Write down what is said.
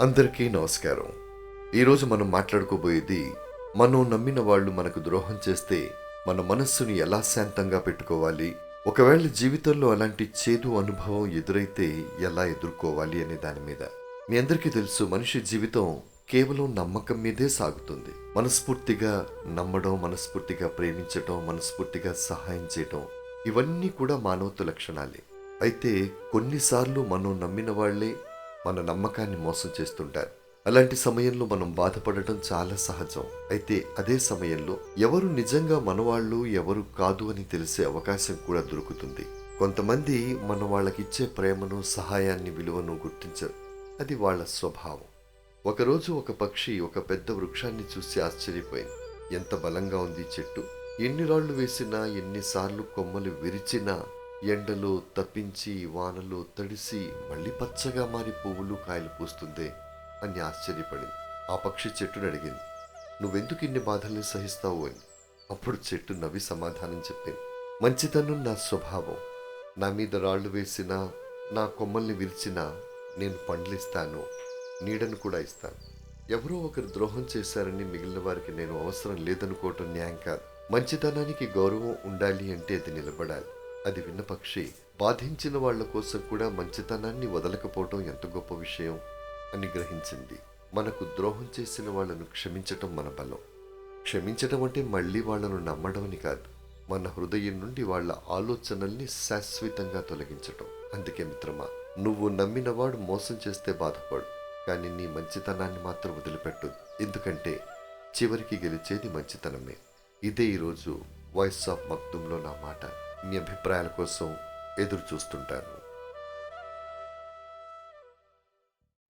అందరికీ నమస్కారం. ఈరోజు మనం మాట్లాడుకోబోయేది మనం నమ్మిన వాళ్ళు మనకు ద్రోహం చేస్తే మన మనస్సుని ఎలా శాంతంగా పెట్టుకోవాలి? ఒకవేళ జీవితంలో అలాంటి చేదు అనుభవం ఎదురైతే ఎలా ఎదుర్కోవాలి అనే దాని మీద. మీ అందరికీ తెలుసు మనిషి జీవితం కేవలం నమ్మకం మీదే సాగుతుంది. మనస్ఫూర్తిగా నమ్మడం మనస్ఫూర్తిగా ప్రేమించటం మనస్ఫూర్తిగా సహాయం చేయటం ఇవన్నీ కూడా మానవత్వ లక్షణాలే. అయితే కొన్నిసార్లు మనం నమ్మిన వాళ్ళే మన నమ్మకాన్ని మోసం చేస్తుంటారు. అలాంటి సమయంలో మనం బాధపడటం చాలా సహజం. అయితే అదే సమయంలో ఎవరు నిజంగా మనవాళ్ళు ఎవరు కాదు అని తెలిసే అవకాశం కూడా దొరుకుతుంది. కొంతమంది మన వాళ్ళకిచ్చే ప్రేమను సహాయాన్ని విలువను గుర్తించరు. అది వాళ్ళ స్వభావం. ఒకరోజు ఒక పక్షి ఒక పెద్ద వృక్షాన్ని చూసి ఆశ్చర్యపోయింది. ఎంత బలంగా ఉంది చెట్టు. ఎన్ని రాళ్ళు వేసినా ఎన్నిసార్లు కొమ్మలు విరిచినా ఎండలో తప్పించి వానలు తడిసి మళ్ళీ పచ్చగా మారి పువ్వులు కాయలు పూస్తుందే అని ఆశ్చర్యపడింది. ఆ పక్షి చెట్టును అడిగింది నువ్వెందుకు ఇన్ని బాధల్ని సహిస్తావు అని? అప్పుడు చెట్టు నవ్వి సమాధానం చెప్పింది మంచితనం నా స్వభావం. నా మీద రాళ్ళు వేసినా నా కొమ్మల్ని విరిచినా నేను పండ్లిస్తాను నీడను కూడా ఇస్తాను. ఎవరో ఒకరు ద్రోహం చేశారని మిగిలిన వారికి నేను అవసరం లేదనుకోవటం న్యాయం కాదు. మంచితనానికి గౌరవం ఉండాలి అంటే అది నిలబడాలి. అది విన్న పక్షి బాధించిన వాళ్ళ కోసం కూడా మంచితనాన్ని వదలకపోవటం ఎంత గొప్ప విషయం? అని గ్రహించింది. మనకు ద్రోహం చేసిన వాళ్ళను క్షమించటం మన బలం. క్షమించటం అంటే మళ్ళీ వాళ్ళను నమ్మడం అని కాదు. మన హృదయం నుండి వాళ్ళ ఆలోచనల్ని శాశ్వతంగా తొలగించటం. అందుకే మిత్రమా నువ్వు నమ్మినవాడు మోసం చేస్తే బాధపడు. కానీ నీ మంచితనాన్ని మాత్రం వదిలిపెట్టు. ఎందుకంటే చివరికి గెలిచేది మంచితనమే. ఇదే ఈరోజు వాయిస్ ఆఫ్ మక్తుంలో నా మాట మీ అభిప్రాయాల కోసం ఎదురు చూస్తుంటాను